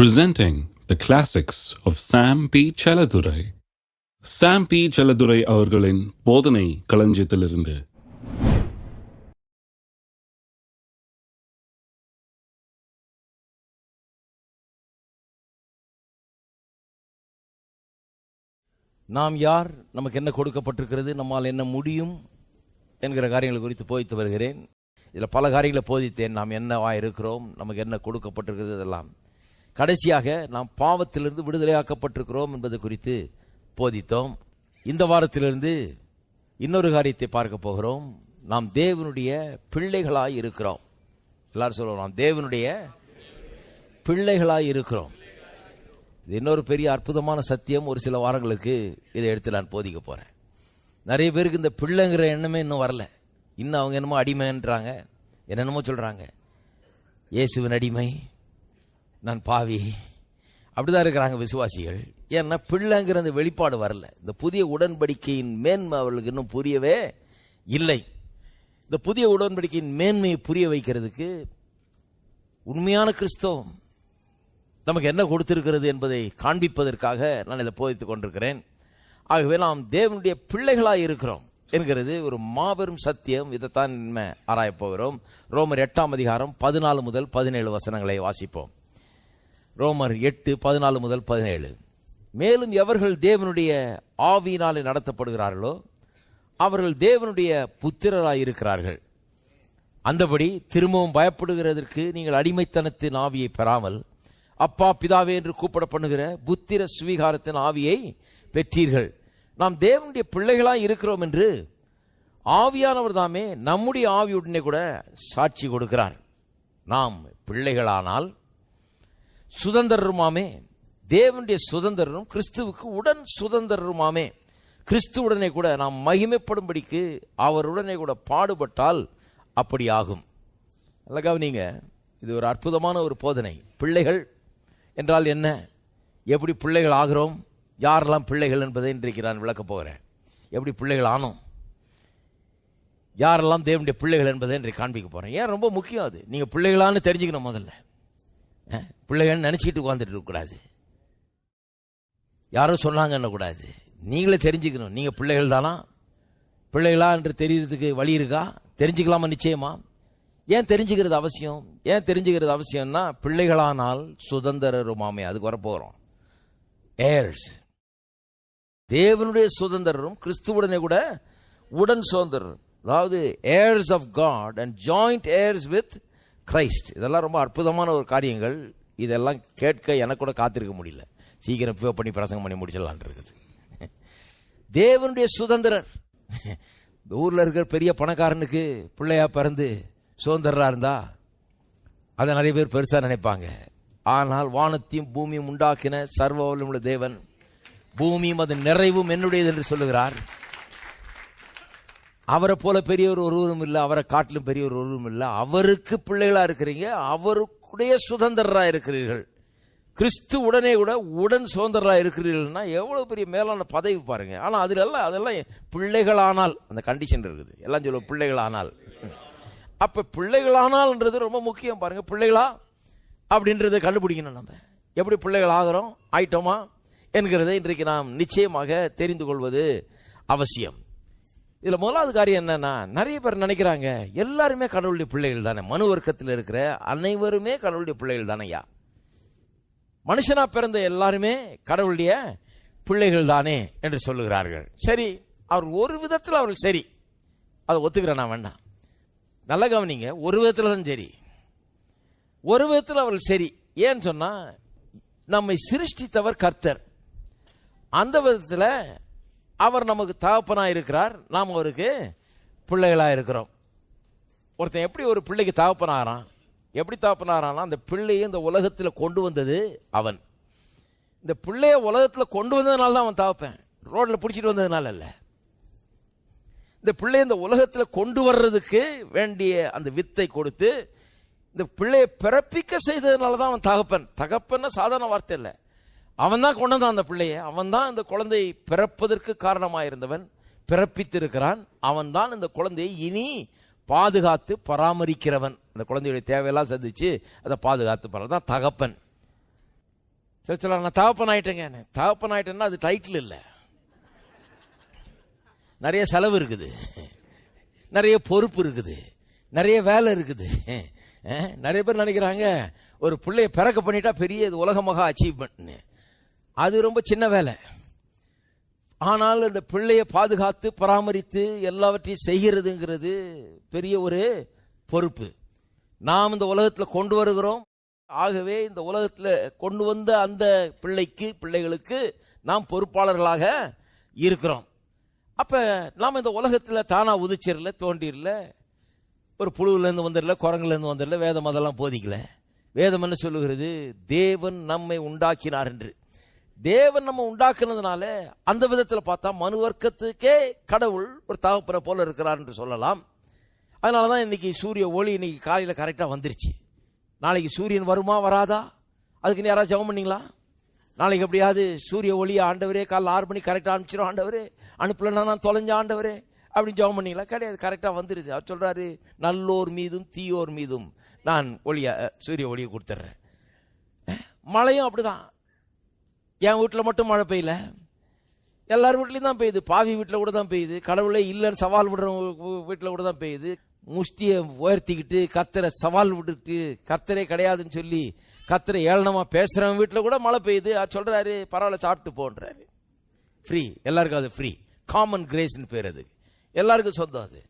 presenting the classics of Sam P. Chaladurai. Sam P. Chaladurai அவர்களின் போதனை களஞ்சியத்திலிருந்து. நாம் யார்? நமக்கு என்ன கொடுக்கப்பட்டிருக்கிறது? நம்மால் என்ன முடியும்? என்கிற காரியங்கள் குறித்து போதித்து வருகிறேன். இதில் பல காரியங்களை போதித்தேன். நாம் என்னவா இருக்கிறோம் நமக்கு என்ன கொடுக்கப்பட்டிருக்கிறது? இதெல்லாம். கடைசியாக நாம் பாவத்திலிருந்து விடுதலையாக்கப்பட்டிருக்கிறோம் என்பது குறித்து போதித்தோம். இந்த வாரத்திலிருந்து இன்னொரு காரியத்தை பார்க்க போகிறோம். நாம் தேவனுடைய பிள்ளைகளாய் இருக்கிறோம். எல்லாரும் சொல்லுவோம் நாம் தேவனுடைய பிள்ளைகளாய் இருக்கிறோம். இது இன்னொரு பெரிய அற்புதமான சத்தியம். ஒரு சில வாரங்களுக்கு இதை எடுத்து நான் போதிக்க போகிறேன் நிறைய பேருக்கு இந்த பிள்ளைங்கிற எண்ணமே இன்னும் வரல. இன்னும் அவங்க என்னமோ அடிமைன்றாங்க. என்னென்னமோ சொல்கிறாங்க இயேசுவின் அடிமை நான் பாவி. அப்படிதான் இருக்கிறாங்க விசுவாசிகள். ஏன்னா பிள்ளைங்கிற அந்த வெளிப்பாடு வரல. இந்த புதிய உடன்படிக்கையின் மேன்மை அவர்களுக்கு இன்னும் புரியவே இல்லை. இந்த புதிய உடன்படிக்கையின் மேன்மையை புரிய வைக்கிறதுக்கு உண்மையான கிறிஸ்தவம் நமக்கு என்ன கொடுத்திருக்கிறது என்பதை காண்பிப்பதற்காக நான் இதை போதித்துக் கொண்டிருக்கிறேன். ஆகவே நாம் தேவனுடைய பிள்ளைகளாக இருக்கிறோம் என்கிறது ஒரு மாபெரும் சத்தியம். இதைத்தான் ஆராயப்போகிறோம் ரோமர் எட்டாம் அதிகாரம் பதினாலு முதல் பதினேழு வசனங்களை வாசிப்போம். ரோமர் எட்டு பதினாலு முதல் பதினேழு. மேலும் எவர்கள் தேவனுடைய ஆவியினாலே நடத்தப்படுகிறார்களோ அவர்கள் தேவனுடைய புத்திரராய் இருக்கிறார்கள் அந்தபடி திரும்பவும் பயப்படுகிறதற்கு நீங்கள் அடிமைத்தனத்தின் ஆவியை பெறாமல் அப்பா பிதாவே என்று கூப்பிட பண்ணுகிற புத்திர சுவீகாரத்தின் ஆவியை பெற்றீர்கள். நாம் தேவனுடைய பிள்ளைகளாக இருக்கிறோம் என்று ஆவியானவர் தாமே நம்முடைய ஆவியுடனே கூட சாட்சி கொடுக்கிறார். நாம் பிள்ளைகளானால் சுதந்திரருமாமே. தேவனுடைய சுதந்திரரும் கிறிஸ்துவுக்கு உடன் சுதந்திரருமாமே. கிறிஸ்துவுடனே கூட நாம் மகிமைப்படும்படிக்கு அவருடனே கூட பாடுபட்டால் அப்படி ஆகும். அழகாக நீங்கள் இது ஒரு அற்புதமான ஒரு போதனை. பிள்ளைகள் என்றால் என்ன? எப்படி பிள்ளைகள் ஆகிறோம்? யாரெல்லாம் பிள்ளைகள் என்பதை இன்றைக்கு நான் விளக்கப் போகிறேன். எப்படி பிள்ளைகள் ஆனோம்? யாரெல்லாம் தேவனுடைய பிள்ளைகள் என்பதை இன்றைக்கு காண்பிக்க போகிறேன் ஏன்? ரொம்ப முக்கியம் அது. நீங்கள் பிள்ளைகளான்னு தெரிஞ்சுக்கணும் முதல்ல. பிள்ளைகள்னு நினச்சிக்கிட்டு உட்காந்துட்டு இருக்கக்கூடாது. யாரும் சொன்னாங்கன்னு கூடாது. நீங்களே தெரிஞ்சுக்கணும். நீங்கள் பிள்ளைகள் தானா? பிள்ளைகளா என்று தெரியறதுக்கு வழி இருக்கா? தெரிஞ்சுக்கலாமா நிச்சயமா? ஏன் தெரிஞ்சுக்கிறது அவசியம்? ஏன் தெரிஞ்சுக்கிறது அவசியம்னா பிள்ளைகளானால் சுதந்திரருமாமே. அதுக்கு வரப்போகிறோம் ஏர்ஸ் தேவனுடைய சுதந்திரரும் கிறிஸ்துவுடனே கூட உடன் சுதந்திரர் அதாவது heirs of God and joint heirs with Christ இதெல்லாம் ரொம்ப அற்புதமான ஒரு காரியங்கள். இதெல்லாம் கேட்க எனக்கு கூட காத்திருக்க முடியல. சீக்கிரம் பிவ் பண்ணி பிரசங்கம் பண்ணி முடிச்சிடலான் இருக்குது. தேவனுடைய சுதந்திரர். இந்த ஊரில் இருக்கிற பெரிய பணக்காரனுக்கு பிள்ளையா பிறந்து சுதந்திரராக இருந்தா அதை நிறைய பேர் பெருசாக நினைப்பாங்க. ஆனால் வானத்தையும் பூமியும் உண்டாக்கின சர்வ வல்லமுள்ள தேவன் பூமியும் அது நிறைவும் என்னுடையது என்று சொல்லுகிறார். அவரை போல பெரியவர் ஒருவரும் இல்லை அவரை காட்டிலும் பெரியவர் ஒருவரும் இல்லை. அவருக்கு பிள்ளைகளா இருக்கிறீங்க அவருக்குடைய சுதந்திரராக இருக்கிறீர்கள். கிறிஸ்து உடனே கூட உடன் சுதந்திரராக இருக்கிறீர்கள்னா எவ்வளோ பெரிய மேலான பதவி பாருங்க. ஆனால் அதில் எல்லாம் அதெல்லாம் பிள்ளைகளானால் அந்த கண்டிஷன் இருக்குது. எல்லாம் சொல்லுவோம் பிள்ளைகளானால். அப்போ பிள்ளைகளானால்ன்றது ரொம்ப முக்கியம் பாருங்க. பிள்ளைகளா? அப்படின்றத கண்டுபிடிக்கணும் நம்ம. எப்படி பிள்ளைகள் ஆகிறோம்? ஆயிட்டோமா? என்கிறதை இன்றைக்கு நாம் நிச்சயமாக தெரிந்து கொள்வது அவசியம். இதில் முதலாவது காரியம் என்னன்னா நிறைய பேர் நினைக்கிறாங்க எல்லாருமே கடவுளுடைய பிள்ளைகள் தானே. மனு வர்க்கத்தில் இருக்கிற அனைவருமே கடவுளுடைய பிள்ளைகள் தானையா மனுஷனா பிறந்த எல்லாருமே கடவுளுடைய பிள்ளைகள் தானே என்று சொல்லுகிறார்கள். சரி அவர் ஒரு விதத்தில் அவர்கள் சரி. அதை ஒத்துக்கிறேன் நான் வேண்டாம். நல்ல கவனிங்க ஒரு விதத்தில் தான் சரி. ஒரு விதத்தில் அவர்கள் சரி. ஏன்னு சொன்னால் நம்மை சிருஷ்டித்தவர் கர்த்தர். அந்த விதத்தில் அவர் நமக்கு தகப்பனாக இருக்கிறார் நாம் அவருக்கு பிள்ளைகளாக இருக்கிறோம் ஒருத்தன் எப்படி ஒரு பிள்ளைக்கு தகப்பனாகிறான்? எப்படி தகப்பனாகிறான்னா அந்த பிள்ளையை இந்த உலகத்தில் கொண்டு வந்தது அவன். இந்த பிள்ளைய உலகத்தில் கொண்டு வந்ததுனால தான் அவன் தகப்பேன். ரோட்டில் பிடிச்சிட்டு வந்ததுனால இல்லை. இந்த பிள்ளையை இந்த உலகத்தில் கொண்டு வர்றதுக்கு வேண்டிய அந்த வித்தை கொடுத்து இந்த பிள்ளையை பிறப்பிக்க செய்ததுனால தான் அவன் தகப்பன். தகப்பன்னு சாதாரண வார்த்தை இல்லை. அவன் தான் கொண்டு வந்தான் அந்த பிள்ளைய. அவன் தான் இந்த குழந்தை பிறப்பதற்கு காரணமாயிருந்தவன். பிறப்பித்திருக்கிறான். அவன் தான் இந்த குழந்தையை இனி பாதுகாத்து பராமரிக்கிறவன். அந்த குழந்தையுடைய தேவையெல்லாம் சந்திச்சு அதை பாதுகாத்து பண்றது தான் தகப்பன். சரி சொல்ல நான் தகப்பன் ஆயிட்டேங்க தகப்பன் ஆயிட்டேன்னா அது டைட்டில் இல்லை. நிறைய செலவு இருக்குது. நிறைய பொறுப்பு இருக்குது. நிறைய வேலை இருக்குது. நிறைய பேர் நினைக்கிறாங்க ஒரு பிள்ளைய பிறக்க பண்ணிட்டா பெரிய இது உலகமாக அச்சீவ்மெண்ட்னு அது ரொம்ப சின்ன வேலை. ஆனால் அந்த பிள்ளையை பாதுகாத்து பராமரித்து எல்லாவற்றையும் செய்கிறதுங்கிறது பெரிய ஒரு பொறுப்பு. நாம் இந்த உலகத்தில் கொண்டு வருகிறோம். ஆகவே இந்த உலகத்தில் கொண்டு வந்த அந்த பிள்ளைக்கு பிள்ளைகளுக்கு நாம் பொறுப்பாளர்களாக இருக்கிறோம். அப்போ நாம் இந்த உலகத்தில் தானாக உதிச்சிடல தோண்டிடல. ஒரு புழுவிலேருந்து வந்துடல குரங்குலேருந்து வந்துடல வேதம் அதெல்லாம் போதிக்கல. வேதம் என்ன சொல்லுகிறது? தேவன் நம்மை உண்டாக்கினார் என்று. தேவன் நம்ம உண்டாக்குனதுனால அந்த விதத்தில் பார்த்தா மனு வர்க்கத்துக்கே கடவுள் ஒரு தகப்பனை போல இருக்கிறார் என்று சொல்லலாம். அதனால தான் இன்னைக்கு சூரிய ஒளி இன்னைக்கு காலையில் கரெக்டாக வந்துருச்சு. நாளைக்கு சூரியன் வருமா வராதா? அதுக்கு யாராவது ஜெபம் பண்ணிங்களா? நாளைக்கு எப்படியாவது சூரிய ஒளி ஆண்டவரே காலைல ஆறு மணி கரெக்டாக அனுப்பிச்சிடும் ஆண்டவரே. அனுப்பலன்னா நான் தொலைஞ்ச ஆண்டவரே. அப்படின்னு ஜெபம் பண்ணிங்களா? கிடையாது கரெக்டாக வந்துடுது அவர் சொல்கிறாரு நல்லோர் மீதும் தீயோர் மீதும் நான் ஒளியை சூரிய ஒளியை கொடுத்துட்றேன். மழையும் அப்படிதான். என் வீட்டில் மட்டும் மழை பெய்யல. எல்லார் வீட்லேயும் தான் பெய்யுது. பாவி வீட்டில் கூட தான் பெய்யுது. கடவுளே இல்லைன்னு சவால் விடுறவங்க வீட்டில் கூட தான் பெய்யுது. முஷ்டியை உயர்த்திக்கிட்டு கத்தரை சவால் விட்டுட்டு கத்தரே கிடையாதுன்னு சொல்லி கத்தரை ஏளனமாக பேசுகிறவங்க வீட்டில் கூட மழை பெய்யுது. அது சொல்கிறாரு பரவாயில்ல சாப்பிட்டு போன்றாரு. ஃப்ரீ எல்லாருக்கும் அது ஃப்ரீ காமன் கிரேஸ்னு பேர் அது. எல்லாருக்கும் சொந்தம் அது.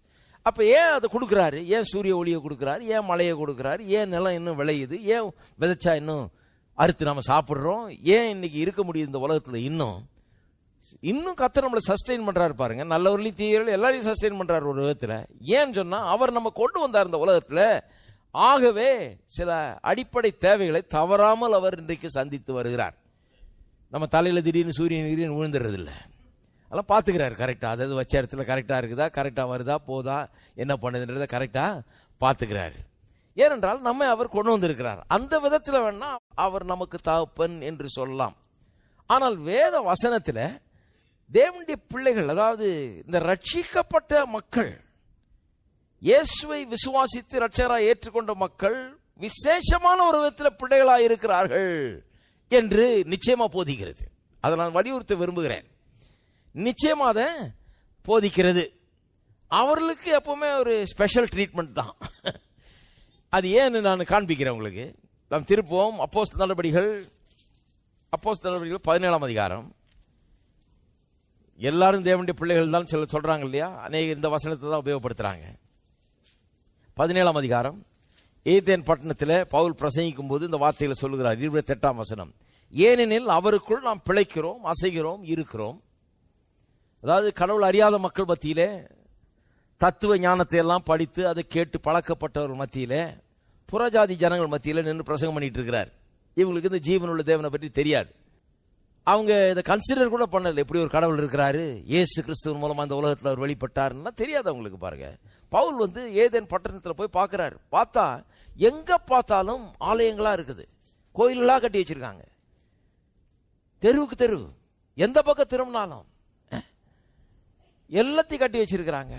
அப்போ ஏன் அதை கொடுக்குறாரு? ஏன் சூரிய ஒளியை கொடுக்குறாரு? ஏன் மழையை கொடுக்குறாரு? ஏன் நிலம் இன்னும் விளையுது? ஏன் விதைச்சா இன்னும் அறுத்து நம்ம சாப்பிட்றோம். ஏன் இன்னைக்கு இருக்க முடியுது இந்த உலகத்தில் இன்னும்? இன்னும் கத்தர் நம்மளை சஸ்டெயின் பண்ணுறாரு பாருங்க. நல்லவர்களையும் தீவிரம் எல்லாரையும் சஸ்டெயின் பண்ணுறாரு ஒரு விதத்தில். ஏன்னு சொன்னால் அவர் நம்ம கொண்டு வந்தார் இந்த உலகத்தில். ஆகவே சில அடிப்படை தேவைகளை தவறாமல் அவர் இன்றைக்கு சந்தித்து வருகிறார். நம்ம தலையில் திடீர்னு சூரியன் கிரியன் விழுந்துடுறதில்ல. அதெல்லாம் பார்த்துக்கிறாரு. கரெக்டாக அதாவது வச்ச இடத்துல கரெக்டாக இருக்குதா? கரெக்டாக வருதா? போதா? என்ன பண்ணுதுன்றதை கரெக்டாக பார்த்துக்கிறாரு. ஏனென்றால் நம்ம அவர் கொண்டு வந்திருக்கிறார். அந்த விதத்தில் வேணா அவர் நமக்கு தகப்பன் என்று சொல்லலாம். ஆனால் வேத வசனத்தில் தேவனுடைய பிள்ளைகள் அதாவது இந்த ரட்சிக்கப்பட்ட மக்கள் இயேசுவை விசுவாசித்து ரட்சகராக ஏற்றுக்கொண்ட மக்கள் விசேஷமான ஒரு விதத்தில் பிள்ளைகளாக இருக்கிறார்கள் என்று நிச்சயமாக போதிக்கிறது. அதை நான் வலியுறுத்த விரும்புகிறேன். நிச்சயமாக அதை போதிக்கிறது. அவர்களுக்கு எப்பவுமே ஒரு ஸ்பெஷல் ட்ரீட்மெண்ட் தான். அது ஏன்னு நான் காண்பிக்கிறேன் உங்களுக்கு. நாம் திருப்போம் அப்போஸ் நடவடிக்கைகள் அப்போஸ் நடவடிக்கைகள் பதினேழாம் அதிகாரம். எல்லாரும் தேவனுடைய பிள்ளைகள் தான் சில சொல்கிறாங்க இல்லையா? அநேக இந்த வசனத்தை தான் உபயோகப்படுத்துகிறாங்க பதினேழாம் அதிகாரம். ஏதேன் பட்டணத்தில் பவுல் பிரசங்கிக்கும் போது இந்த வார்த்தைகளை சொல்லுகிறார். இருபத்தெட்டாம் வசனம். ஏனெனில் அவருக்குள் நாம் பிழைக்கிறோம் அசைகிறோம் இருக்கிறோம். அதாவது கடவுள் அறியாத மக்கள் மத்தியிலே தத்துவ ஞானத்தை எல்லாம் படித்து அதை கேட்டு பழக்கப்பட்டவர்கள் மத்தியில் புறஜாதி ஜனங்கள் மத்தியில் நின்று பிரசங்கம் பண்ணிட்டு இருக்கிறார். இவங்களுக்கு இந்த ஜீவனுள்ள தேவனை பற்றி தெரியாது. அவங்க இதை கன்சிடர் கூட பண்ணல. எப்படி ஒரு கடவுள் இருக்கிறாரு? இயேசு கிறிஸ்துவின் மூலமா இந்த உலகத்தில் அவர் வெளிப்பட்டாருன்னா தெரியாது அவங்களுக்கு பாருங்க. பவுல் வந்து ஏதேன் பட்டணத்தில் போய் பார்க்குறாரு. பார்த்தா எங்க பார்த்தாலும் ஆலயங்களா இருக்குது. கோயிலெல்லாம் கட்டி வச்சிருக்காங்க. தெருவுக்கு தெரு. எந்த பக்கம் திரும்பினாலும் எல்லாத்தையும் கட்டி வச்சிருக்கிறாங்க.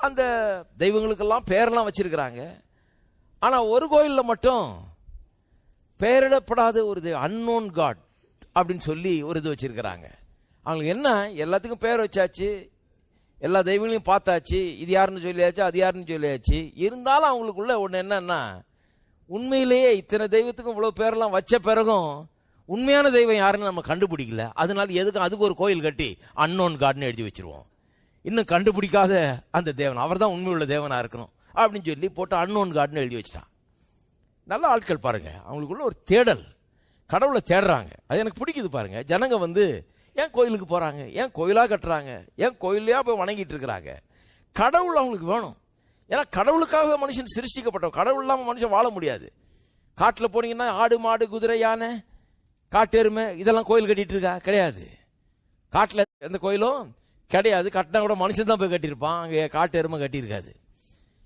அந்த தெய்வங்களுக்கெல்லாம் பேரெல்லாம் வச்சிருக்கிறாங்க. ஆனால் ஒரு கோயிலில் மட்டும் பெயரிடப்படாத ஒரு இது அன்னோன் காட் அப்படின்னு சொல்லி ஒரு இது வச்சிருக்கிறாங்க. அவங்களுக்கு என்ன? எல்லாத்துக்கும் பேர் வச்சாச்சு. எல்லா தெய்வங்களையும் பார்த்தாச்சு. இது யாருன்னு சொல்லியாச்சு அது யாருன்னு சொல்லியாச்சு. இருந்தாலும் அவங்களுக்குள்ள ஒன்று என்னன்னா உண்மையிலேயே இத்தனை தெய்வத்துக்கும் இவ்வளோ பேரெல்லாம் வச்ச பிறகும் உண்மையான தெய்வம் யாருன்னு நம்ம கண்டுபிடிக்கல. அதனால எதுக்கும் அதுக்கு ஒரு கோயில் கட்டி அன்னோன் காட்னு எழுதி வச்சிருவோம். இன்னும் கண்டுபிடிக்காத அந்த தேவன். அவர் தான் உண்மையுள்ள தேவனாக இருக்கணும். அப்படின்னு சொல்லி போட்டு அன்னோன் காட்னு எழுதி வச்சிட்டான். நல்ல ஆட்கள் பாருங்கள் அவங்களுக்குள்ள ஒரு தேடல். கடவுளை தேடுறாங்க. அது எனக்கு பிடிக்குது பாருங்கள் ஜனங்க வந்து ஏன் கோயிலுக்கு போகிறாங்க ஏன் கோயிலாக கட்டுறாங்க? ஏன் கோயிலையாக போய் வணங்கிட்டு இருக்கிறாங்க? கடவுள் அவங்களுக்கு வேணும். ஏன்னா கடவுளுக்காக மனுஷன் சிருஷ்டிக்கப்பட்டவன் கடவுள் இல்லாமல் மனுஷன் வாழ முடியாது. காட்டில் போனீங்கன்னா ஆடு மாடு குதிரை யானை காட்டெருமை இதெல்லாம் கோயில் கட்டிகிட்டு இருக்கா? கிடையாது. காட்டில் எந்த கோயிலும் கிடையாது. கட்டினா கூட மனுஷன் தான் போய் கட்டியிருப்பான். அங்கே காட்டு எருமை கட்டியிருக்காது.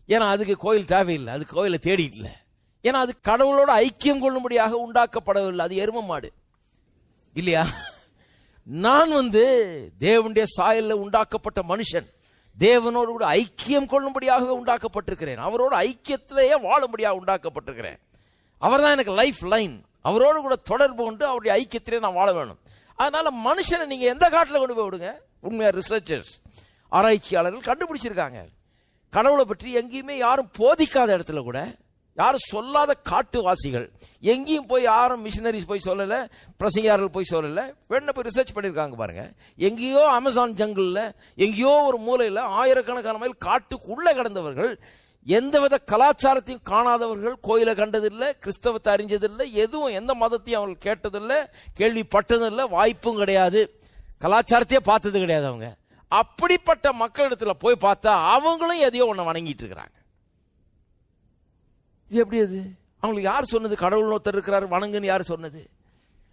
ஏன்னா அதுக்கு கோயில் தேவையில்லை. அது கோயிலை தேடிட்டு இல்லை. ஏன்னா அது கடவுளோட ஐக்கியம் கொள்ளும்படியாக உண்டாக்கப்படவில்லை. அது எரும மாடு. இல்லையா? நான் வந்து தேவனுடைய சாயல்ல உண்டாக்கப்பட்ட மனுஷன். தேவனோடு கூட ஐக்கியம் கொள்ளும்படியாக உண்டாக்கப்பட்டிருக்கிறேன். அவரோட ஐக்கியத்திலேயே வாழும்படியாக உண்டாக்கப்பட்டிருக்கிறேன். அவர் தான் எனக்கு லைஃப் லைன் அவரோடு கூட தொடர்பு கொண்டு அவருடைய ஐக்கியத்திலே நான் வாழ வேணும் அதனால மனுஷனை நீங்கள் எந்த காட்டில் கொண்டு போய் விடுங்க? உண்மையாக ரிசர்ச்சர்ஸ் ஆராய்ச்சியாளர்கள் கண்டுபிடிச்சிருக்காங்க. கடவுளை பற்றி எங்கேயுமே யாரும் போதிக்காத இடத்துல கூட யாரும் சொல்லாத காட்டுவாசிகள் எங்கேயும் போய் யாரும் மிஷினரிஸ் போய் சொல்லலை பிரசங்கியார்கள் போய் சொல்லலை வேணா போய் ரிசர்ச் பண்ணியிருக்காங்க பாருங்கள் எங்கேயோ அமேசான் ஜங்கிளில் எங்கேயோ ஒரு மூலையில் ஆயிரக்கணக்கான மைல் காட்டுக்குள்ளே கிடந்தவர்கள் எந்தவித கலாச்சாரத்தையும் காணாதவர்கள் கோயிலை கண்டதில்லை கிறிஸ்தவத்தை அறிஞ்சதில்லை எதுவும் எந்த மதத்தையும் அவர்கள் கேட்டதில்லை கேள்விப்பட்டதில்லை வாய்ப்பும் கிடையாது. கலாச்சாரத்தையே பார்த்தது கிடையாது அவங்க. அப்படிப்பட்ட மக்களிடத்தில் போய் பார்த்தா அவங்களும் எதையோ ஒன்று வணங்கிட்டு இருக்கிறாங்க. இது எப்படி அது? அவங்களுக்கு யார் சொன்னது? கடவுள்னு ஒருத்தர் இருக்கிறாரு வணங்குன்னு யார் சொன்னது?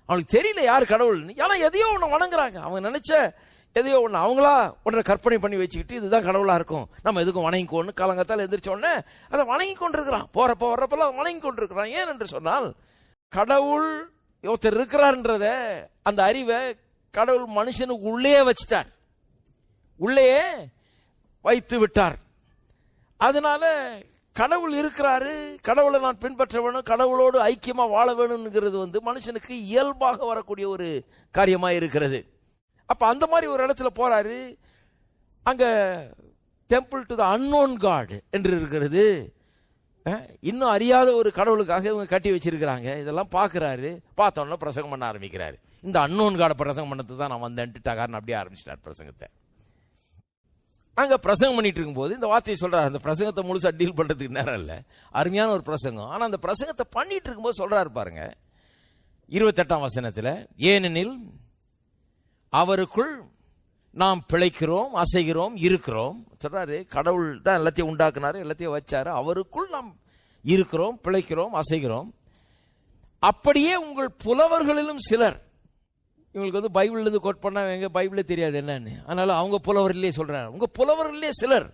அவங்களுக்கு தெரியல யார் கடவுள்னு. ஏன்னா எதையோ ஒன்று வணங்குறாங்க. அவங்க நினைச்ச எதையோ ஒன்று அவங்களா ஒன்றை கற்பனை பண்ணி வச்சுக்கிட்டு இதுதான் கடவுளாக இருக்கும். நம்ம எதுக்கும் வணங்கிக்கோன்னு காலங்கத்தால் எந்திரிச்ச அதை வணங்கி கொண்டிருக்கிறான். போகிறப்ப வர்றப்பெல்லாம் வணங்கி கொண்டிருக்கிறான். ஏன் என்று சொன்னால் கடவுள் ஒருத்தர் இருக்கிறார்ன்றத அந்த அறிவை கடவுள் மனுஷனுக்கு உள்ளே வச்சிட்டார். உள்ளேயே வைத்து விட்டார். அதனால கடவுள் இருக்கிறாரு கடவுளை நான் பின்பற்ற வேணும் கடவுளோடு ஐக்கியமாக வாழ வேணுங்கிறது வந்து மனுஷனுக்கு இயல்பாக வரக்கூடிய ஒரு காரியமாக இருக்கிறது. அப்போ அந்த மாதிரி ஒரு இடத்துல போகிறாரு அங்கே temple to the unknown God என்று இருக்கிறது. இன்னும் அறியாத ஒரு கடவுளுக்காக இவங்க கட்டி வச்சிருக்கிறாங்க. இதெல்லாம் பார்க்குறாரு. பார்த்தோன்னே பிரசங்கம் பண்ண ஆரம்பிக்கிறாரு. இந்த அன்னோன் காட பிரசங்கம் பண்ணது தான் நான் வந்தேன்ட்டு டகார்னு அப்படியே ஆரம்பிச்சிட்டார் பிரசங்கத்தை. அங்கே பிரசங்கம் பண்ணிட்டு இருக்கும்போது இந்த வார்த்தையை சொல்கிறார் அந்த பிரசங்கத்தை முழுசாக டீல் பண்ணுறதுக்கு நேரம் இல்லை. அருமையான ஒரு பிரசங்கம். ஆனால் அந்த பிரசங்கத்தை பண்ணிட்டு இருக்கும்போது சொல்கிறார் பாருங்க. இருபத்தெட்டாம் வசனத்தில் ஏனெனில் அவருக்குள் நாம் பிழைக்கிறோம் அசைகிறோம் இருக்கிறோம். சொல்கிறாரு கடவுள் தான் எல்லாத்தையும் உண்டாக்குனாரு எல்லாத்தையும் வச்சார். அவருக்குள் நாம் இருக்கிறோம் பிழைக்கிறோம் அசைகிறோம். அப்படியே உங்கள் புலவர்களிலும் சிலர் இவங்களுக்கு வந்து பைபிள்லேருந்து கோட் பண்ணா எங்க பைபிளே தெரியாது என்னன்னு. அதனால அவங்க புலவர்களே சொல்றாரு. உங்க புலவர்களே சிலர்.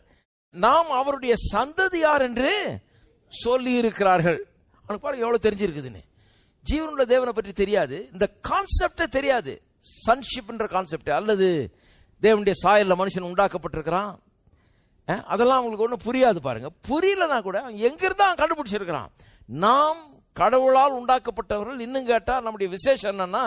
நாம் அவருடைய சந்ததியார் என்று சொல்லி இருக்கிறார்கள் அவனுக்கு பாருங்க எவ்வளோ தெரிஞ்சிருக்குதுன்னு. ஜீவனுள்ள தேவனை பற்றி தெரியாது. இந்த கான்செப்டே தெரியாது. சன்ஷிப்ன்ற கான்செப்ட் அல்லது தேவனுடைய சாயல்ல மனுஷன் உண்டாக்கப்பட்டிருக்கிறான். அதெல்லாம் அவங்களுக்கு ஒன்றும் புரியாது பாருங்க. புரியலனா கூட எங்கிருந்து அவன் கண்டுபிடிச்சிருக்கிறான்? நாம் கடவுளால் உண்டாக்கப்பட்டவர்கள். இன்னும் கேட்டால் நம்முடைய விசேஷம் என்னன்னா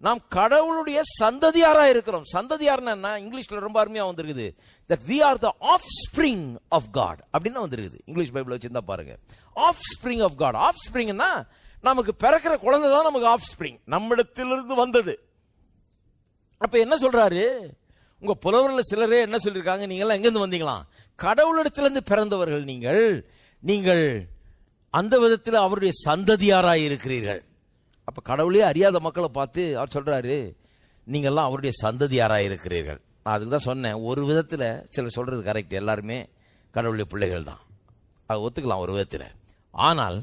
நாம் கடவுளுடைய சந்ததியாரா இருக்கிறோம். சந்ததியார்னா என்ன இங்கிலீஷ்ல ரொம்ப அருமையா வந்திருக்குது. That we are the offspring of God அப்படின்னு வந்திருக்குது. இங்கிலீஷ் பைபிள் வச்சிருந்தா பாருங்க. ஆஃப் ஸ்பிரிங் ஆஃப் காட் ஆஃப் ஸ்பிரிங்னா நமக்கு பிறக்கிற குழந்தை தான் நமக்கு ஆஃப் ஸ்பிரிங் நம்மிடத்திலிருந்து வந்தது. அப்ப என்ன சொல்றாரு? உங்க புலவரில் சிலரே என்ன சொல்லியிருக்காங்க நீங்க எங்கேருந்து வந்தீங்களாம் கடவுளிடத்திலிருந்து பிறந்தவர்கள் நீங்கள். நீங்கள் அந்த விதத்தில் அவருடைய சந்ததியாராக இருக்கிறீர்கள் அப்போ கடவுளே அறியாத மக்களை பார்த்து அவர் சொல்கிறாரு நீங்கள்லாம் அவருடைய சந்ததியாராய் இருக்கிறீர்கள். நான் அதுக்கு தான் சொன்னேன். ஒரு விதத்தில் சிலர் சொல்கிறது கரெக்ட் எல்லாருமே கடவுளுடைய பிள்ளைகள் தான். அதை ஒத்துக்கலாம் ஒரு விதத்தில். ஆனால்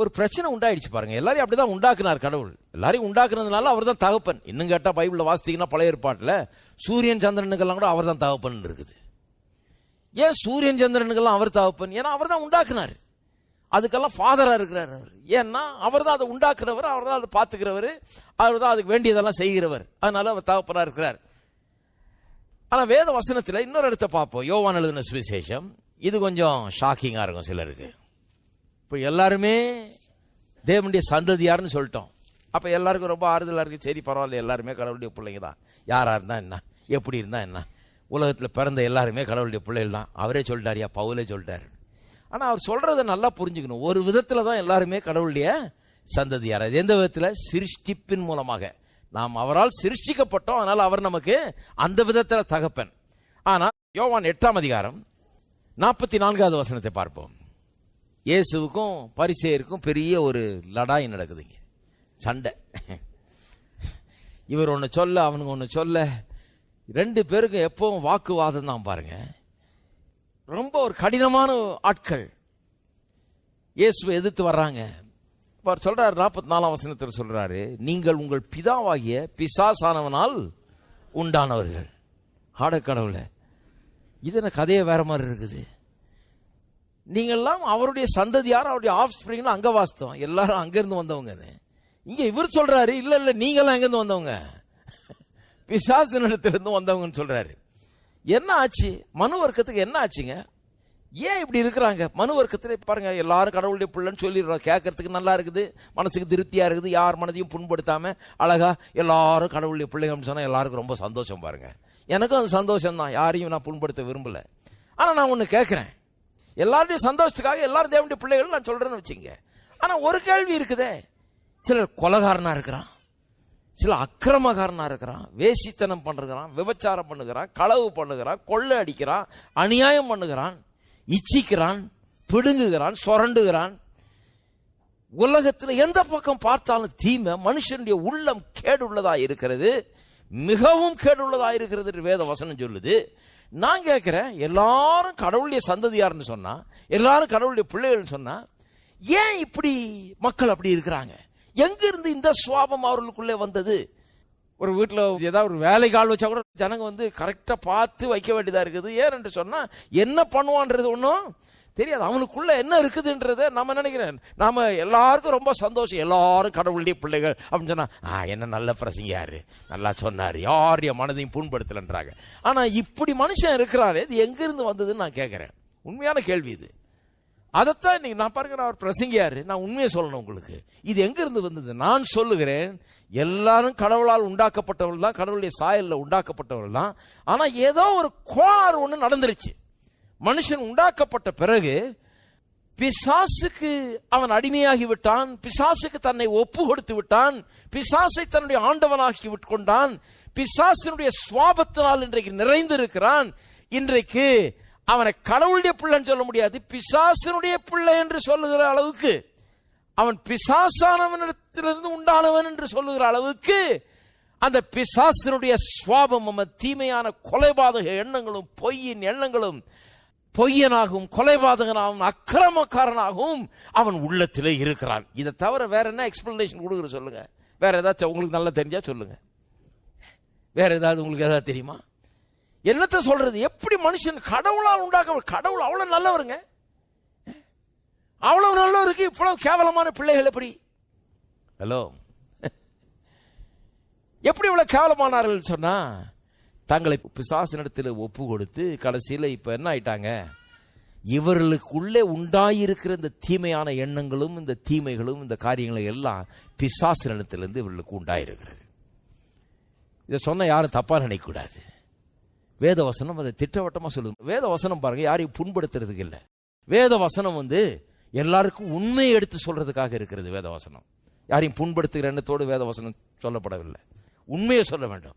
ஒரு பிரச்சனை உண்டாயிடுச்சு பாருங்கள் எல்லாரையும் அப்படிதான் உண்டாக்குனார் கடவுள். எல்லாரையும் உண்டாக்குனதுனால அவர் தான் தகப்பன். இன்னும் கேட்டால் பைபிளில் வாசித்தீங்கன்னா பழைய ஏற்பாட்டில் சூரியன் சந்திரனுக்கெல்லாம் கூட அவர் தான் தகப்பன் இருக்குது ஏன் சூரியன் சந்திரனுக்கெல்லாம் அவர் தகப்பன்? ஏன்னா அவர் தான் உண்டாக்குனார். அதுக்கெல்லாம் ஃபாதராக இருக்கிறார் அவர். ஏன்னா அவர் தான் அதை உண்டாக்குறவர் அவர் தான் அதை பார்த்துக்கிறவர் அவர் தான் அதுக்கு வேண்டியதெல்லாம் செய்கிறவர். அதனால அவர் தகப்பனாக இருக்கிறார். ஆனால் வேத வசனத்தில் இன்னொரு இடத்த பார்ப்போம். யோவான் எழுதின சுவிசேஷம். இது கொஞ்சம் ஷாக்கிங்காக இருக்கும் சிலருக்கு. இப்போ எல்லாருமே தேவனுடைய சந்ததியார்னு சொல்லிட்டோம். அப்போ எல்லாருக்கும் ரொம்ப ஆறுதலாக இருக்குது சரி பரவாயில்ல எல்லாருமே கடவுளுடைய பிள்ளைங்க தான். யாராக இருந்தால் என்ன? எப்படி இருந்தால் என்ன? உலகத்தில் பிறந்த எல்லாருமே கடவுளுடைய பிள்ளைகள் தான். அவரே சொல்லிட்டாரியா பவுலே சொல்லிட்டாரு. ஆனால் அவர் சொல்கிறத நல்லா புரிஞ்சுக்கணும். ஒரு விதத்தில் தான் எல்லாருமே கடவுளுடைய சந்ததியார். அது எந்த விதத்தில்? சிருஷ்டிப்பின் மூலமாக. நாம் அவரால் சிருஷ்டிக்கப்பட்டோம் அதனால் அவர் நமக்கு அந்த விதத்தில் தகப்பன். ஆனால் யோவான் எட்டாம் அதிகாரம் நாற்பத்தி நான்காவது வசனத்தை பார்ப்போம். இயேசுவுக்கும் பரிசேயருக்கும் பெரிய ஒரு லடாய் நடக்குதுங்க சண்டை. இவர் ஒன்று சொல்ல அவனுங்க ஒன்று சொல்ல ரெண்டு பேருக்கும் எப்பவும் வாக்குவாதம் தான் பாருங்கள் ரொம்ப ஒரு கடினமான ஆட்கள். இயேசுவை எதிர்த்து வர்றாங்க. அவர் சொல்றார் நாற்பத்தி நாலாம் வசனத்தில் சொல்றாரு நீங்கள் உங்கள் பிதாவாகிய பிசாசானவனால் உண்டானவர்கள். ஆடக்கடவுளை இது என்ன கதையே வேற மாதிரி இருக்குது. நீங்கள்லாம் அவருடைய சந்ததியார் அவருடைய ஆஃப் ஸ்பிரிங்னு அங்கே வாஸ்தவம். எல்லாரும் அங்கேருந்து வந்தவங்க இங்கே இவர் சொல்றாரு இல்லை இல்லை நீங்களாம் எங்கேருந்து வந்தவங்க? பிசாசினிடத்திலிருந்து வந்தவங்கன்னு சொல்றாரு. என்ன ஆச்சு? மனு வர்க்கத்துக்கு என்ன ஆச்சுங்க? ஏன் இப்படி இருக்கிறாங்க? மனு வர்க்கத்தில் பாருங்க எல்லாரும் கடவுளுடைய பிள்ளைன்னு சொல்லிடுறோம். கேட்கறதுக்கு நல்லா இருக்குது மனசுக்கு திருப்தியா இருக்குது யார் மனதையும் புண்படுத்தாம அழகா எல்லாரும் கடவுளுடைய பிள்ளைங்கன்னு சொன்னா எல்லாருக்கும் ரொம்ப சந்தோஷம் பாருங்க. எனக்கும் அது சந்தோஷம் தான் யாரையும் நான் புண்படுத்த விரும்பல. ஆனா நான் ஒன்று கேட்கிறேன். எல்லாருடைய சந்தோஷத்துக்காக எல்லாரும் தேவனுடைய பிள்ளைகளும் நான் சொல்றேன்னு வச்சுங்க ஆனா ஒரு கேள்வி இருக்குதே. சிலர் கொலகாரனா இருக்கிறான். சில அக்கிரமகாரனாக இருக்கிறான் வேசித்தனம் பண்ணுகிறான் விபச்சாரம் பண்ணுகிறான் களவு பண்ணுகிறான் கொள்ளை அடிக்கிறான் அநியாயம் பண்ணுகிறான் இச்சிக்கிறான் பிடுங்குகிறான் சுரண்டுகிறான். உலகத்தில் எந்த பக்கம் பார்த்தாலும் தீமை மனுஷனுடைய உள்ளம் கேடுள்ளதாக இருக்கிறது மிகவும் கேடுள்ளதாக இருக்கிறது வேத வசனம் சொல்லுது. நான் கேட்குறேன் எல்லாரும் கடவுளுடைய சந்ததியார்னு சொன்னால் எல்லாரும் கடவுளுடைய பிள்ளைகள்னு சொன்னால் ஏன் இப்படி மக்கள் அப்படி இருக்கிறாங்க? எங்கிருந்து இந்த சுவாபம் அவர்களுக்குள்ளே வந்தது? ஒரு வீட்டில் ஏதாவது ஒரு வேலை கால் வச்சா கூட ஜனங்க வந்து கரெக்டாக பார்த்து வைக்க வேண்டியதாக இருக்குது. ஏன் என்று சொன்னால் என்ன பண்ணுவான்றது ஒன்றும் தெரியாது. அவனுக்குள்ள என்ன இருக்குதுன்றத நம்ம நினைக்கிறேன். நாம எல்லாருக்கும் ரொம்ப சந்தோஷம். எல்லாரும் கடவுளுடைய பிள்ளைகள் அப்படின்னு சொன்னா ஆ என்ன நல்ல பிரசங்க யாரு நல்லா யார் என் மனதையும் புண்படுத்தலைன்றாங்க. ஆனால் இப்படி மனுஷன் இருக்கிறாரு இது எங்கிருந்து வந்ததுன்னு நான் கேட்குறேன் உண்மையான கேள்வி இது. அதைத்தான் இன்னைக்கு நான் பாருங்க நான் ஒரு பிரசங்கியாரு. நான் உண்மையை சொல்லணும் உங்களுக்கு. இது எங்க இருந்து வந்தது? நான் சொல்லுகிறேன் எல்லாரும் கடவுளால் உண்டாக்கப்பட்டவர்கள் தான் கடவுளுடைய சாயல்ல உண்டாக்கப்பட்டவர்கள் தான். ஆனால் ஏதோ ஒரு கோளாறு ஒன்று நடந்துருச்சு. மனுஷன் உண்டாக்கப்பட்ட பிறகு பிசாசுக்கு அவன் அடிமையாகி விட்டான் பிசாசுக்கு தன்னை ஒப்பு கொடுத்து விட்டான் பிசாசை தன்னுடைய ஆண்டவனாக்கி விட்டுக்கொண்டான் பிசாசினுடைய சுவாபத்தினால் இன்றைக்கு நிறைந்திருக்கிறான். இன்றைக்கு அவனை கடவுளுடைய பிள்ளைன்னு சொல்ல முடியாது பிசாசனுடைய பிள்ளை என்று சொல்லுகிற அளவுக்கு அவன் பிசாசானவனிடத்திலிருந்து உண்டானவன் என்று சொல்லுகிற அளவுக்கு அந்த பிசாசனுடைய சுவாபமும் தீமையான கொலைபாதக எண்ணங்களும் பொய்யின் எண்ணங்களும் பொய்யனாகவும் கொலைபாதகனாகவும் அக்கிரமக்காரனாகவும் அவன் உள்ளத்திலே இருக்கிறான். இதை தவிர வேற என்ன எக்ஸ்பிளனேஷன் கொடுக்குற சொல்லுங்க? வேற ஏதாச்சும் உங்களுக்கு நல்லா தெரிஞ்சா சொல்லுங்க. வேற ஏதாவது உங்களுக்கு ஏதாவது தெரியுமா? என்னத்த சொல்றது? எப்படி மனுஷன் கடவுளால் உண்டாக்க கடவுள் அவ்வளவு நல்லவருங்க? அவ்வளவு நல்லவருக்கு இவ்வளவு கேவலமான பிள்ளைகள் எப்படி? ஹலோ எப்படி இவ்வளவு கேவலமானார்கள் சொன்னா தங்களை பிசாசினிடத்தில் ஒப்பு கொடுத்து கடைசியில் இப்ப என்ன ஆயிட்டாங்க? இவர்களுக்குள்ளே உண்டாயிருக்கிற இந்த தீமையான எண்ணங்களும் இந்த தீமைகளும் இந்த காரியங்களும் எல்லாம் பிசாசினிடத்திலிருந்து இவர்களுக்கு உண்டாயிருக்கிறது. இதை சொன்ன யாரும் தப்பா நினைக்கக்கூடாது. வேத வசனம் அதை திட்டவட்டமாக சொல்லுது. வேத வசனம் பாருங்க யாரையும் புண்படுத்துறதுக்கு இல்லை. வேத வசனம் வந்து எல்லாருக்கும் உண்மையை எடுத்து சொல்றதுக்காக இருக்கிறது வேத வசனம் யாரையும் புண்படுத்துகிற எண்ணத்தோடு வேத வசனம் சொல்லப்படவில்லை. உண்மையை சொல்ல வேண்டும்.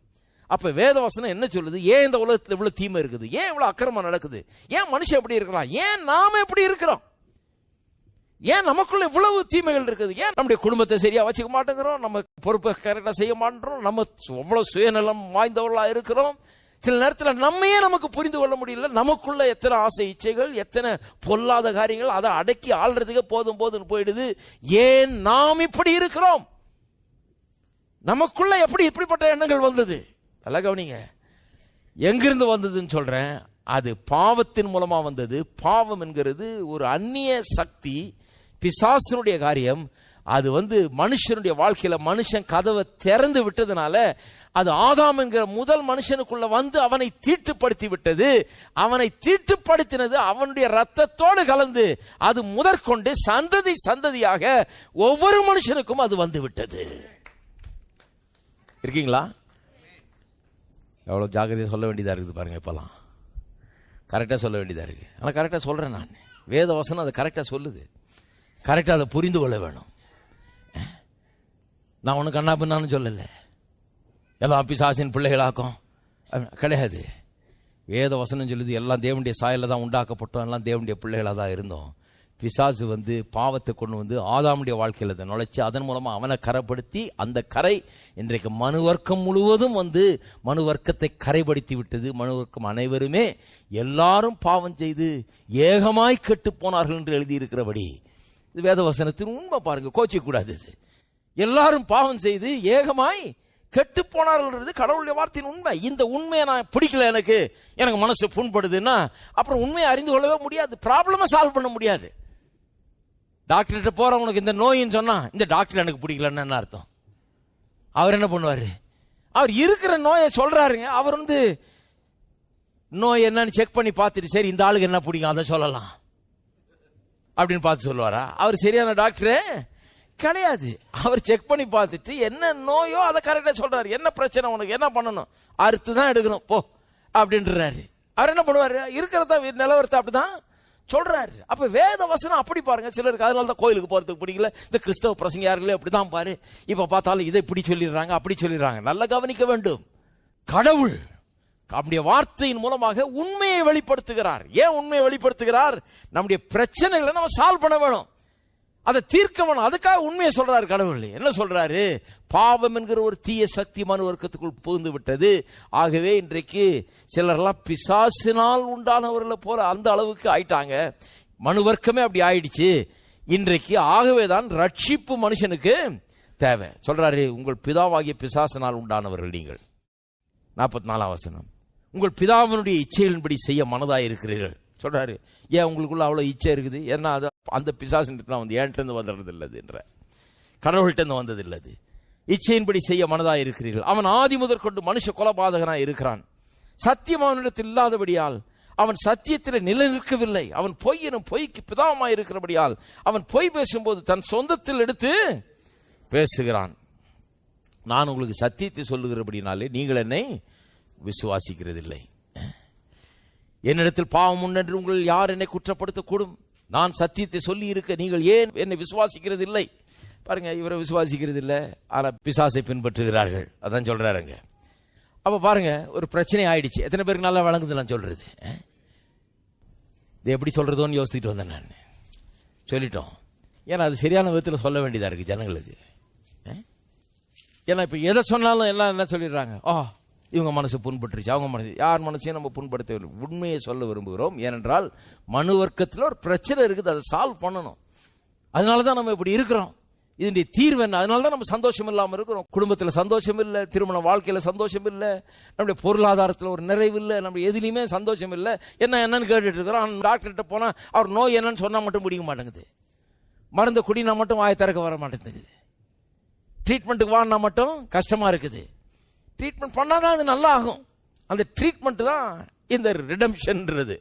அப்ப வேத வசனம் என்ன சொல்லுது? ஏன் இந்த உலகத்தில் இவ்வளவு தீமை இருக்குது? ஏன் இவ்வளவு அக்கிரமம் நடக்குது? ஏன் மனுஷன் எப்படி இருக்கிறான் ஏன் நாம எப்படி இருக்கிறோம்? ஏன் நமக்குள்ள இவ்வளவு தீமைகள் இருக்குது? ஏன் நம்முடைய குடும்பத்தை சரியா வச்சுக்க மாட்டேங்கிறோம்? நம்ம பொறுப்பை கரெக்டா செய்ய மாட்டோம் நம்ம அவ்வளோ சுயநலம் வாய்ந்தவர்களா இருக்கிறோம்? சில நேரத்தில் நம்மையே நமக்கு புரிந்து கொள்ள முடியல. நமக்குள்ள எத்தனை ஆசை இச்சைகள் எத்தனை பொல்லாத காரியங்கள் அதை அடக்கி ஆள்றதுக்கே போதும் போதும் போயிடுது. ஏன் நாம் இப்படி இருக்கிறோம்? நமக்குள்ள எப்படி இப்படிப்பட்ட எண்ணங்கள் வந்தது? நல்லா கவனிங்க. எங்கிருந்து வந்ததுன்னு சொல்றேன். அது பாவத்தின் மூலமா வந்தது. பாவம் என்கிறது ஒரு அந்நிய சக்தி பிசாசனுடைய காரியம். அது வந்து மனுஷனுடைய வாழ்க்கையில மனுஷன் கதவை திறந்து விட்டதுனால அது ஆதாம் என்கிற முதல் மனுஷனுக்குள்ள வந்து அவனை தீட்டுப்படுத்தி விட்டது. அவனை தீட்டுப்படுத்தினது அவனுடைய ரத்தத்தோடு கலந்து அது முதற்கொண்டு சந்ததி சந்ததியாக ஒவ்வொரு மனுஷனுக்கும் அது வந்து விட்டது. இருக்கீங்களா? எவ்வளோ ஜாக்கிரதையாக சொல்ல வேண்டியதாக இருக்குது பாருங்க இப்போல்லாம் கரெக்டாக சொல்ல வேண்டியதாக இருக்குது. ஆனால் கரெக்டாக சொல்கிறேன் நான். வேத வசனம் அதை கரெக்டாக சொல்லுது. கரெக்டாக அதை புரிந்து கொள்ள வேணும். நான் ஒன்று கண்ணா பின்னான்னு சொல்லலை. எல்லாம் பிசாசின் பிள்ளைகளாக்கும். கிடையாது. வேத வசனம் சொல்லுது எல்லாம் தேவனுடைய சாயலில் தான் உண்டாக்கப்பட்டோம் எல்லாம் தேவனுடைய பிள்ளைகளாக தான் இருந்தோம். பிசாசு வந்து பாவத்தை கொண்டு வந்து ஆதாமுடைய வாழ்க்கையில் அதை நுழைச்சி அதன் மூலமாக அவனை கரைப்படுத்தி அந்த கரை இன்றைக்கு மனு வர்க்கம் முழுவதும் வந்து மனு வர்க்கத்தை கரைப்படுத்தி விட்டது. மனு வர்க்கம் அனைவருமே எல்லாரும் பாவம் செய்து ஏகமாய் கெட்டு போனார்கள் என்று எழுதியிருக்கிறபடி. இது வேத வசனத்தின் உண்மை பாருங்கள் கோச்சிக்கூடாது இது. எல்லாரும் பாவம் செய்து ஏகமாய் கெட்டு போனார்கள்ன்றது கடவுளுடைய வார்த்தையின் உண்மை. இந்த உண்மையை நான் பிடிக்கல எனக்கு. எனக்கு மனசு புண்படுதுன்னா அப்புறம் உண்மையை அறிந்து கொள்ளவே முடியாது. ப்ராப்ளமை சால்வ் பண்ண முடியாது. டாக்டர்கிட்ட போறவனுக்கு இந்த நோயின்னு சொன்னால் இந்த டாக்டர் எனக்கு பிடிக்கலன்னு என்ன அர்த்தம்? அவர் என்ன பண்ணுவார்? அவர் இருக்கிற நோயை சொல்கிறாருங்க அவர் வந்து நோய் என்னன்னு செக் பண்ணி பார்த்துட்டு சரி இந்த ஆளுக்கு என்ன பிடிக்கும்? அதை சொல்லலாம். அப்படின்னு பார்த்து சொல்லுவாரா? அவர் சரியான டாக்டரே கிடையாது. அவர் செக் பண்ணி பார்த்துட்டு என்ன நோயோ அதை கரெக்டாக சொல்றாரு. என்ன பிரச்சனை உனக்கு? என்ன பண்ணணும்? அறுத்து தான் எடுக்கணும். போ அப்படின்றாரு. அவர் என்ன பண்ணுவாரு? இருக்கிறத நிலவரத்தை அப்படிதான் சொல்றாரு. அப்ப வேத வசனம் அப்படி பாருங்க. சிலருக்கு அதனால தான் கோயிலுக்கு போறதுக்கு பிடிக்கல. இந்த கிறிஸ்தவ பிரசங்கியார்களே அப்படிதான் பாரு. இப்ப பார்த்தாலும் இதை இப்படி சொல்லிடுறாங்க அப்படி சொல்லிடுறாங்க. நல்லா கவனிக்க வேண்டும். கடவுள் நம்முடைய வார்த்தையின் மூலமாக உண்மையை வெளிப்படுத்துகிறார். ஏன் உண்மையை வெளிப்படுத்துகிறார்? நம்முடைய பிரச்சனைகளை நம்ம சால்வ் பண்ண வேணும். அதை தீர்க்கவன் அதுக்காக உண்மையை சொல்றாரு கடவுள். என்ன சொல்றாரு? பாவம் என்கிற ஒரு தீய சக்தி மனு வர்க்கத்துக்குள் புகுந்து விட்டது. ஆகவே இன்றைக்கு சிலர்லாம் பிசாசினால் உண்டானவர்களை போல அந்த அளவுக்கு ஆயிட்டாங்க. மனு வர்க்கமே அப்படி ஆயிடுச்சு. இன்றைக்கு ஆகவே தான் ரட்சிப்பு மனுஷனுக்கு தேவை. சொல்றாரு உங்கள் பிதாவாகிய பிசாசினால் உண்டானவர்கள் நீங்கள். நாற்பத்தி நாலாம் வசனம். உங்கள் பிதாவினுடைய இச்சைகளின்படி செய்ய மனதாக இருக்கிறீர்கள் சொல்கிறாரு ஏன் உங்களுக்குள்ளே அவ்வளோ இச்சை இருக்குது? ஏன்னா அது அந்த பிசாசின்லாம் வந்து ஏன்ட்டு வந்துடுறது இல்லது என்ற வந்தது இல்லது இச்சையின்படி செய்ய மனதாக இருக்கிறீர்கள். அவன் ஆதி முதற் கொண்டு மனுஷ கொலபாதகனாக இருக்கிறான். சத்தியம் அவனிடத்தில் இல்லாதபடியால் அவன் சத்தியத்தில் நிலை நிற்கவில்லை அவன் பொய் எனும் பொய்க்கு பிதாவமாய் இருக்கிறபடியால் அவன் பொய் பேசும்போது தன் சொந்தத்தில் எடுத்து பேசுகிறான். நான் உங்களுக்கு சத்தியத்தை சொல்லுகிறபடினாலே நீங்கள் என்னை விசுவாசிக்கிறதில்லை. என்னிடத்தில் பாவம் உண்டென்று உங்கள் யார் என்னை குற்றப்படுத்தக்கூடும்? நான் சத்தியத்தை சொல்லி இருக்க நீங்கள் ஏன் என்னை விசுவாசிக்கிறது இல்லை பாருங்க இவரை விசுவாசிக்கிறது இல்லை ஆனால் பிசாசை பின்பற்றுகிறார்கள். அதான் சொல்றாருங்க அப்போ பாருங்க ஒரு பிரச்சனை ஆயிடுச்சு. எத்தனை பேருக்கு நல்லா வழங்குது நான் சொல்றது இது எப்படி சொல்றதோன்னு யோசிச்சுட்டு வந்தேன் நான். சொல்லிட்டோம். ஏன்னா அது சரியான விதத்தில் சொல்ல வேண்டியதாக இருக்குது ஜனங்களுக்கு ஏன்னா இப்போ எதை சொன்னாலும் எல்லாம் என்ன சொல்லிடுறாங்க? ஓ இவங்க மனசு புண்பட்டுருச்சு. அவங்க மனசு யார் மனசையும் நம்ம புண்படுத்த உண்மையை சொல்ல விரும்புகிறோம். ஏனென்றால் மனு வர்க்கத்தில் ஒரு பிரச்சனை இருக்குது அதை சால்வ் பண்ணணும். அதனால தான் நம்ம இப்படி இருக்கிறோம். இதனுடைய தீர்வு என்ன? அதனால தான் நம்ம சந்தோஷம் இல்லாமல் இருக்கிறோம். குடும்பத்தில் சந்தோஷம் இல்லை திருமண வாழ்க்கையில் சந்தோஷம் இல்லை நம்முடைய பொருளாதாரத்தில் ஒரு நிறைவு இல்லை நம்ம எதுலேயுமே சந்தோஷம் இல்லை. என்ன என்னன்னு கேட்டுட்டு இருக்கிறோம். டாக்டர்கிட்ட போனால் அவர் நோய் என்னன்னு சொன்னால் மட்டும் முடிக்க மாட்டேங்குது. மருந்து குடினா மட்டும் வாய திறக்க வர மாட்டேங்குது. ட்ரீட்மெண்ட்டுக்கு வாங்கினா மட்டும் கஷ்டமாக இருக்குது. ட்ரீட்மெண்ட் பண்ணாதான் அது நல்லா ஆகும் அந்த ட்ரீட்மெண்ட் தான் இந்த ரிடம்ஷன்ன்றது